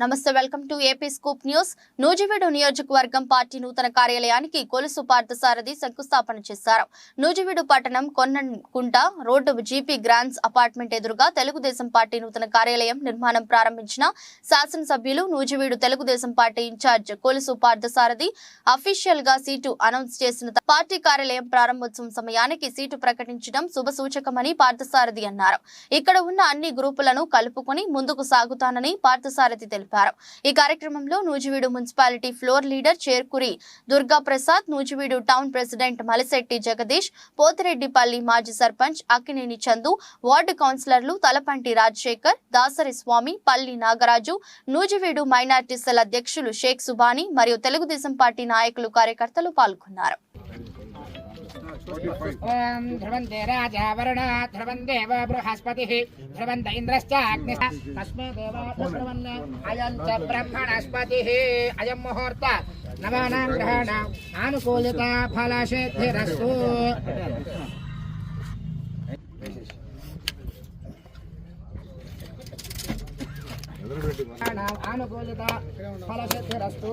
నమస్తే welcome to AP scoop news. Nuzvid నియోజకవర్గం party నూతన కార్యాలయానికి కొలుసు పార్థసారథి శంకుస్థాపన చేశారు. నూజివీడు పట్టణం Konnakunta road GP grands apartment ఎదురుగా తెలుగుదేశం పార్టీ నూతన కార్యాలయం నిర్మాణం ప్రారంభించిన శాసనసభ్యులు నూజివీడు తెలుగుదేశం పార్టీ ఇన్ఛార్జ్ కొలుసు పార్థసారథి అఫీషియల్గా సీటు అనౌన్స్ చేసిన పార్టీ కార్యాలయం ప్రారంభోత్సవం సమయానికి సీటు ప్రకటించడం శుభ సూచకమని పార్థసారథి అన్నారు. ఇక్కడ ఉన్న అన్ని గ్రూపులను కలుపుకొని ముందుకు సాగుతానని పార్థసారథి తెలిపారు. ఈ కార్యక్రమంలో Nuzvid municipality floor leader Cherukuri Durga Prasad Nuzvid town president Malisetti Jagadish Pothireddipalli మాజీ సర్పంచ్ అక్కినేని చందు వార్డు కౌన్సిలర్లు తలపంటి రాజశేఖర్ దాసరి స్వామి పల్లి నాగరాజు నూజివీడు మైనార్టీ సెల్ అధ్యక్షులు షేక్ సుబానీ మరియు తెలుగుదేశం పార్టీ నాయకులు కార్యకర్తలు పాల్గొన్నారు. ఓం ధ్రువంతే రాజా వరుణ ధ్రువం దేవ బృహస్పతిः ధ్రువంత ఇంద్రశ్చాగ్నిः తస్మే దేవాధ్రువన్ అయం చ బ్రహ్మణస్పతిः అయం ముహూర్త నవానాం గ్రహాణాం ఆనుకూలిత ఫలసిద్ధిరస్తు ఆనుకూలిత ఫలసిద్ధిరస్తు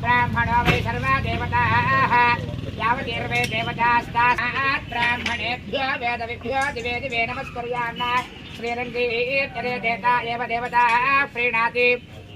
బ్రాహ్మణో వై సర్వా దేవతా యావతీర్వే దేవతాస్తాత్ బ్రాహ్మణేభ్యో వేదవిభ్యో దివే దివే నమస్కర్యాన్న శ్రీరంగీర్తరే దేవత ఏవ దేవతా ప్రీణాతి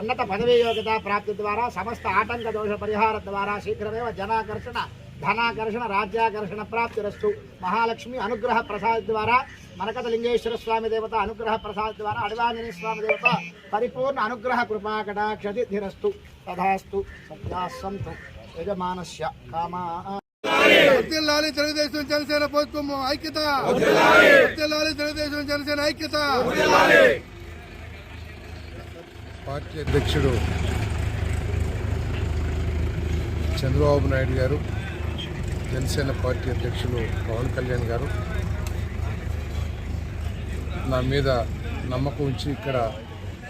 ఉన్నత పదవీ యోగ్యత ప్రాప్తి ద్వారా సమస్త ఆటంక దోష పరిహార ద్వారా శీఘ్రమేవ జనాకర్షణ ధనాకర్షణ రాజ్యాకర్షణ ప్రాప్తిరస్తు మహాలక్ష్మి అనుగ్రహ ప్రసాద్ ద్వారా మరకత లింగేశ్వర స్వామి దేవత అనుగ్రహ ప్రసాద్ ద్వారా అడివాంజనేయ స్వామి దేవత పరిపూర్ణ అనుగ్రహ కృపా కటాక్షతి ధిరస్తు తథాస్తు సత్యాసంతు యజమానస్య కామా. వర్ధిల్లాలి తెలుగుదేశం జనసేన ప్రభుత్వం ఐక్యత. వర్ధిల్లాలి తెలుగుదేశం జనసేన ఐక్యత. పార్టీ అధ్యక్షుడు చంద్రబాబు నాయుడు గారు జనసేన పార్టీ అధ్యక్షులు పవన్ కళ్యాణ్ గారు నా మీద నమ్మకం ఉంచి ఇక్కడ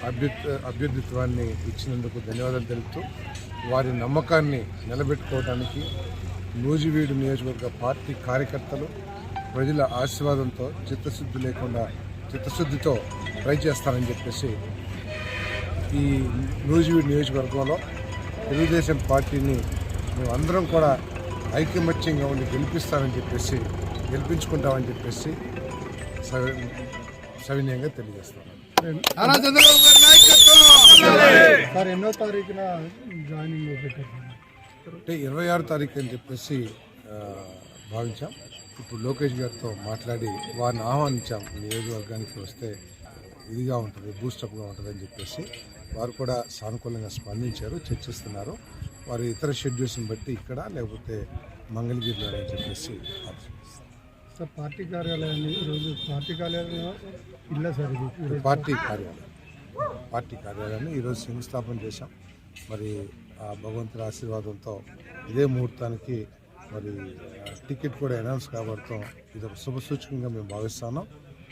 అభ్యుత్ అభ్యర్థిత్వాన్ని ఇచ్చినందుకు ధన్యవాదాలు తెలుపుతూ వారి నమ్మకాన్ని నిలబెట్టుకోవడానికి నూజివీడు నియోజకవర్గ పార్టీ కార్యకర్తలు ప్రజల ఆశీర్వాదంతో చిత్తశుద్ధి లేకుండా చిత్తశుద్ధితో ట్రై చేస్తానని చెప్పేసి ఈ నూజివీడు నియోజకవర్గంలో తెలుగుదేశం పార్టీని మేమందరం కూడా ఐకమత్యంగా ఉండి గెలిపిస్తామని చెప్పేసి గెలిపించుకుంటామని చెప్పేసి సవి సవినయంగా తెలియజేస్తాను సార్ ఎన్నో తారీఖున జాయినింగ్ అంటే ఇరవై ఆరు తారీఖు అని చెప్పేసి భావించాం. ఇప్పుడు లోకేష్ గారితో మాట్లాడి వారిని ఆహ్వానించాం. నియోజకవర్గానికి వస్తే ఇదిగా ఉంటుంది బూస్టప్గా ఉంటుంది అని చెప్పేసి వారు కూడా సానుకూలంగా స్పందించారు చర్చిస్తున్నారు. వారి ఇతర షెడ్యూల్స్ని బట్టి ఇక్కడ లేకపోతే మంగళగిరిలో అని చెప్పేసి. సార్ పార్టీ కార్యాలయాన్ని ఈరోజు పార్టీ కార్యాలయం ఇల్ల సార్ ఇది? పార్టీ కార్యాలయం. పార్టీ కార్యాలయాన్ని ఈరోజు శంకుస్థాపన చేశాం. మరి ఆ భగవంతుడి ఆశీర్వాదంతో ఇదే ముహూర్తానికి మరి టికెట్ కూడా అనౌన్స్ కాబడతాం ఇది ఒక శుభ సూచకంగా మేము భావిస్తున్నాం.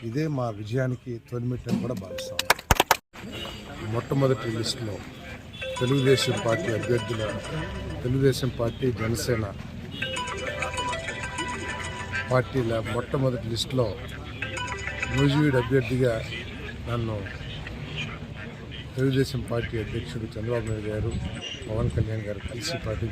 ఇదే మా విజయానికి తొలిమెట్టని కూడా భావిస్తాం. మొట్టమొదటి లిస్టులో తెలుగుదేశం పార్టీ అభ్యర్థుల తెలుగుదేశం పార్టీ జనసేన పార్టీల మొట్టమొదటి లిస్టులో నూజివీడు అభ్యర్థిగా నన్ను తెలుగుదేశం పార్టీ అధ్యక్షుడు చంద్రబాబు నాయుడు గారు పవన్ కళ్యాణ్ గారు కలిసి పాటించారు.